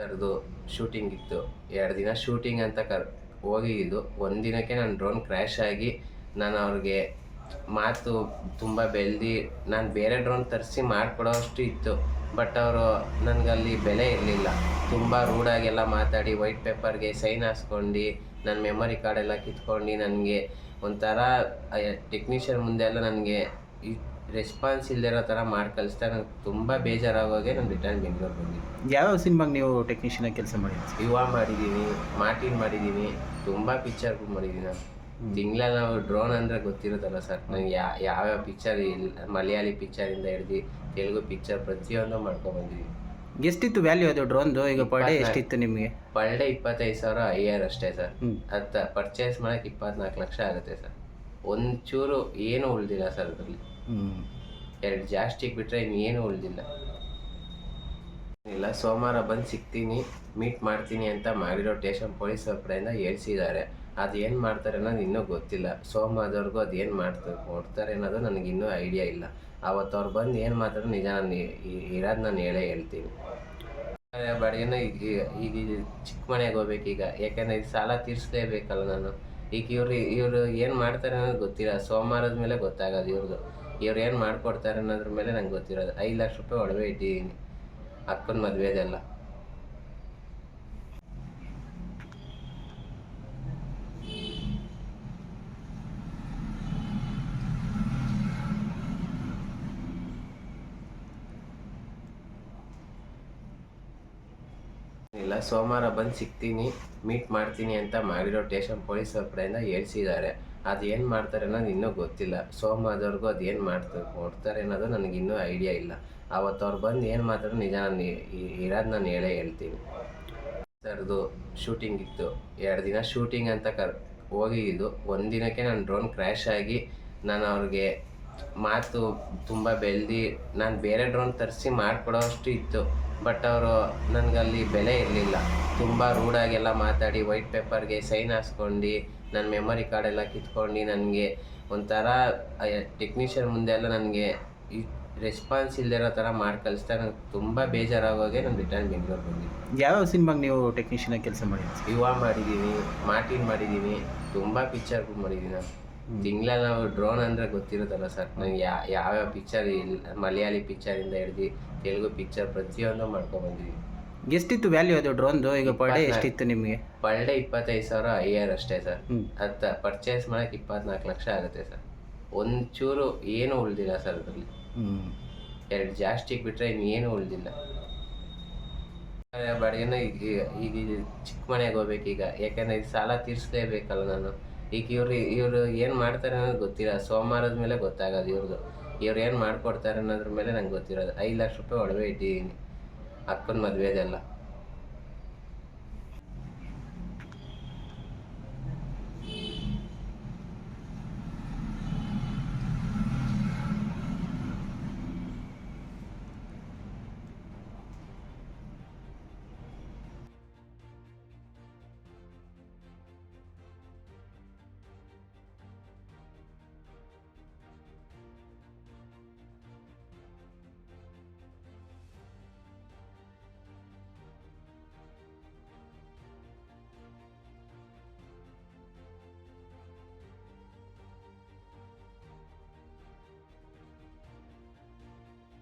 ಸರ್ದು ಶೂಟಿಂಗ್ ಇತ್ತು. ಎರಡು ದಿನ ಶೂಟಿಂಗ್ ಅಂತ ಕರ್, ಹೋಗಿದ್ದು. ಒಂದು ದಿನಕ್ಕೆ ನಾನು ಡ್ರೋನ್ ಕ್ರ್ಯಾಶ್ ಆಗಿ ನಾನು ಅವ್ರಿಗೆ ಮಾತು ತುಂಬ ಬೆಳೆದು ನಾನು ಬೇರೆ ಡ್ರೋನ್ ತರಿಸಿ ಮಾಡಿಕೊಡೋ ಅಷ್ಟು ಇತ್ತು. ಬಟ್ ಅವರು ನನಗಲ್ಲಿ ಬೆಲೆ ಇರಲಿಲ್ಲ. ತುಂಬ ರೂಡಾಗೆಲ್ಲ ಮಾತಾಡಿ ವೈಟ್ ಪೇಪರ್ಗೆ ಸೈನ್ ಹಾಸ್ಕೊಂಡು ನನ್ನ ಮೆಮೊರಿ ಕಾರ್ಡೆಲ್ಲ ಕಿತ್ಕೊಂಡು ನನಗೆ ಒಂಥರ ಟೆಕ್ನಿಷಿಯನ್ ಮುಂದೆ ಎಲ್ಲ ನನಗೆ ರೆಸ್ಪಾನ್ಸ್ ಇಲ್ಲದಿರೋ ಥರ ಮಾಡಿ ಕಲಿಸ್ತಾ ನಂಗೆ ತುಂಬ ಬೇಜಾರಾಗೋಗೆ ನಾನು ರಿಟರ್ನ್ ಬೆಂಗಳೂರು ಬಂದಿದ್ದೀನಿ ಯಾವ್ಯಾವ ಸಿನಿಮಾಗೆ ನೀವು ಟೆಕ್ನಿಷಿಯನ್ ಕೆಲಸ ಮಾಡಿದ್ರಿ ಯುವ ಮಾಡಿದ್ದೀನಿ ಮಾರ್ಟಿನ್ ಮಾಡಿದ್ದೀನಿ ತುಂಬ ಪಿಕ್ಚರ್ಗಳು ಮಾಡಿದ್ದೀನಿ ನಾನು. ತಿಂಗಳ ನಾವು ಡ್ರೋನ್ ಅಂದರೆ ಗೊತ್ತಿರೋದಲ್ಲ ಸರ್ ನಂಗೆ ಯಾ ಯಾವ್ಯಾವ ಪಿಕ್ಚರ್ ಇಲ್ಲ ಮಲಯಾಳಿ ಪಿಕ್ಚರಿಂದ ಹಿಡ್ದು ತೆಲುಗು ಪಿಕ್ಚರ್ ಪ್ರತಿಯೊಂದು ಮಾಡ್ಕೊಂಡ್ಬಂದಿದ್ದೀನಿ ಎಷ್ಟಿತ್ತು ವ್ಯಾಲ್ಯೂ ಅದು ಡ್ರೋನ್ದು ಈಗ ಪರ್ ಡೇ. ಎಷ್ಟಿತ್ತು ನಿಮಗೆ? ಪರ್ ಡೇ ಇಪ್ಪತ್ತೈದು ಸಾವಿರ ಐಯರ್ ಅಷ್ಟೇ ಸರ್ ಅದು ಪರ್ಚೇಸ್ ಮಾಡೋಕ್ಕೆ ಇಪ್ಪತ್ನಾಲ್ಕು ಲಕ್ಷ ಆಗುತ್ತೆ ಸರ್ ಒಂಚೂರು ಏನು ಉಳಿದಿಲ್ಲ ಸರ್ ಅದರಲ್ಲಿ. ಹ್ಞೂ ಎರಡು ಜಾಸ್ತಿಗೆ ಬಿಟ್ಟರೆ ಇನ್ನೇನು ಉಳಿದಿಲ್ಲ. ಇಲ್ಲ ಸೋಮವಾರ ಬಂದು ಸಿಗ್ತೀನಿ ಮೀಟ್ ಮಾಡ್ತೀನಿ ಅಂತ ಮಾಡಿರೋ ಟೇಷನ್ ಪೊಲೀಸ್ ಕಡೆಯಿಂದ ಹೇಳ್ಸಿದ್ದಾರೆ. ಅದು ಏನು ಮಾಡ್ತಾರೆ ಅನ್ನೋದು ಇನ್ನೂ ಗೊತ್ತಿಲ್ಲ. ಸೋಮವಾರದವರೆಗೂ ಅದು ಏನು ಮಾಡ್ತಾರೆ ಕೊಡ್ತಾರೆ ಅನ್ನೋದು ನನಗೆ ಇನ್ನೂ ಐಡಿಯಾ ಇಲ್ಲ. ಅವತ್ತು ಅವ್ರು ಬಂದು ಏನು ಮಾತಾಡೋ ನಿಜ ನಾನು ಇರೋದು ನಾನು ಹೇಳೇ ಹೇಳ್ತೀನಿ. ಬಾಡಿಗೆನ ಈಗ ಈಗ ಚಿಕ್ಕ ಮನೆಗೆ ಹೋಗ್ಬೇಕೀಗ. ಯಾಕೆಂದರೆ ಇದು ಸಾಲ ತೀರಿಸಲೇಬೇಕಲ್ಲ ನಾನು. ಈಗ ಇವ್ರು ಇವರು ಏನು ಮಾಡ್ತಾರೆ ಅನ್ನೋದು ಗೊತ್ತಿಲ್ಲ. ಸೋಮವಾರದ ಮೇಲೆ ಗೊತ್ತಾಗೋದು ಇವ್ರದ್ದು ಇವ್ರು ಏನು ಮಾಡ್ಕೊಡ್ತಾರೆ ಅನ್ನೋದ್ರ ಮೇಲೆ ನಂಗೆ ಗೊತ್ತಿರೋದು. ಐದು ಲಕ್ಷ ರೂಪಾಯಿ ಒಡವೆ ಇಟ್ಟಿದ್ದೀನಿ. ಅಕ್ಕನ ಮದುವೆದೆಲ್ಲ. ಇಲ್ಲ, ಸೋಮವಾರ ಬಂದು ಸಿಗ್ತೀನಿ ಮೀಟ್ ಮಾಡ್ತೀನಿ ಅಂತ ಮಾಡಿರೋ ಟೇಷನ್ ಪೊಲೀಸ್ ಕಡೆಯಿಂದ ಹೇಳ್ಸಿದ್ದಾರೆ. ಅದು ಏನು ಮಾಡ್ತಾರೆ ಅನ್ನೋದು ಇನ್ನೂ ಗೊತ್ತಿಲ್ಲ. ಸೋಮವಾರದವರೆಗೂ ಅದು ಏನು ಮಾಡ್ತಾರೆ ಕೊಡ್ತಾರೆ ಅನ್ನೋದು ನನಗೆ ಇನ್ನೂ ಐಡಿಯಾ ಇಲ್ಲ. ಅವತ್ತು ಅವ್ರು ಬಂದು ಏನು ಮಾತಾಡೋ ನಿಜ ನಾನು ಇರೋದು ನಾನು ಹೇಳೇ ಹೇಳ್ತೀನಿ. ಸರ್ದು ಶೂಟಿಂಗ್ ಇತ್ತು. ಎರಡು ದಿನ ಶೂಟಿಂಗ್ ಅಂತ ಕರ್ ಹೋಗಿದ್ದು ಒಂದು ದಿನಕ್ಕೆ ನಾನು ಡ್ರೋನ್ ಕ್ರ್ಯಾಶ್ ಆಗಿ ನಾನು ಅವ್ರಿಗೆ ಮಾತು ತುಂಬ ಬೆಳೆದು ನಾನು ಬೇರೆ ಡ್ರೋನ್ ತರಿಸಿ ಮಾಡಿಕೊಡೋ ಅಷ್ಟು ಇತ್ತು. ಬಟ್ ಅವರು ನನಗಲ್ಲಿ ಬೆಲೆ ಇರಲಿಲ್ಲ. ತುಂಬ ರೂಡಾಗೆಲ್ಲ ಮಾತಾಡಿ ವೈಟ್ ಪೇಪರ್ಗೆ ಸೈನ್ ಹಾಸ್ಕೊಂಡು ನನ್ನ ಮೆಮೊರಿ ಕಾರ್ಡೆಲ್ಲ ಕಿತ್ಕೊಂಡು ನನಗೆ ಒಂಥರ ಟೆಕ್ನಿಷಿಯನ್ ಮುಂದೆ ಎಲ್ಲ ನನಗೆ ರೆಸ್ಪಾನ್ಸ್ ಇಲ್ಲದಿರೋ ಥರ ಮಾಡಿ ಕಲಿಸ್ತಾ ನಂಗೆ ತುಂಬ ಬೇಜಾರಾಗೋಗೆ ನಾನು ರಿಟರ್ನ್ ಬೆಂಗಳೂರು ಬಂದಿದ್ದೆ. ಯಾವ್ಯಾವ ಸಿನಿಮಾಗೆ ನೀವು ಟೆಕ್ನಿಷಿಯನ್ ಕೆಲಸ ಮಾಡಿದ್ರಿ ಯುವ ಮಾಡಿದ್ದೀನಿ ಮಾರ್ಟಿನ್ ಮಾಡಿದ್ದೀನಿ ತುಂಬ ಪಿಕ್ಚರ್ಗಳು ಮಾಡಿದ್ದೀನಿ ನಾನು. ತಿಂಗಳ ನಾವು ಡ್ರೋನ್ ಅಂದ್ರೆ ಗೊತ್ತಿರುತ್ತಲ್ಲ ಸರ್ ನಂಗೆ ಯಾವ ಯಾವ ಪಿಕ್ಚರ್ ಇಲ್ಲ ಮಲಯಾಳಿ ಪಿಕ್ಚರಿಂದ ಹಿಡ್ದು ತೆಲುಗು ಪಿಕ್ಚರ್ ಪ್ರತಿಯೊಂದು ಮಾಡ್ಕೊಂಡ್ಬಂದಿದ್ದೀನಿ ಎಷ್ಟಿತ್ತು ವ್ಯಾಲ್ಯೂ ಅದು ಡ್ರೋನ್ದು ಈಗ ಪರ್ ಡೇ. ಎಷ್ಟಿತ್ತು ನಿಮಗೆ? ಪರ್ ಡೇ ಇಪ್ಪತ್ತೈದು ಸಾವಿರ ಐಯರ್ ಅಷ್ಟೇ ಸರ್ ಅತ್ತ ಪರ್ಚೇಸ್ ಮಾಡಕ್ಕೆ ಇಪ್ಪತ್ನಾಲ್ಕು ಲಕ್ಷ ಆಗುತ್ತೆ ಸರ್ ಒಂಚೂರು ಏನು ಉಳ್ದಿಲ್ಲ ಸರ್ ಅದರಲ್ಲಿ. ಎರಡು ಜಾಸ್ತಿ ಬಿಟ್ಟರೆ ಇನ್ನೇನು ಉಳ್ದಿಲ್ಲ. ಬಾಡಿಗೆನ ಈಗ ಈಗ ಚಿಕ್ಕ ಮನೆಗೆ ಹೋಗ್ಬೇಕೀಗ ಯಾಕಂದ್ರೆ ಇದು ಸಾಲ ತೀರಿಸಲೇಬೇಕಲ್ಲ ನಾನು. ಈಗ ಇವ್ರು ಇವರು ಏನು ಮಾಡ್ತಾರೆ ಅನ್ನೋದು ಗೊತ್ತಿಲ್ಲ. ಸೋಮವಾರದ ಮೇಲೆ ಗೊತ್ತಾಗೋದು ಇವ್ರದ್ದು ಇವ್ರು ಏನು ಮಾಡಿಕೊಡ್ತಾರೆ ಅನ್ನೋದ್ರ ಮೇಲೆ ನಂಗೆ ಗೊತ್ತಿರೋದು. ಐದು ಲಕ್ಷ ರೂಪಾಯಿ ಒಡವೆ ಇಟ್ಟಿದ್ದೀನಿ. ಅಕ್ಕನ ಮದುವೆದೆಲ್ಲ.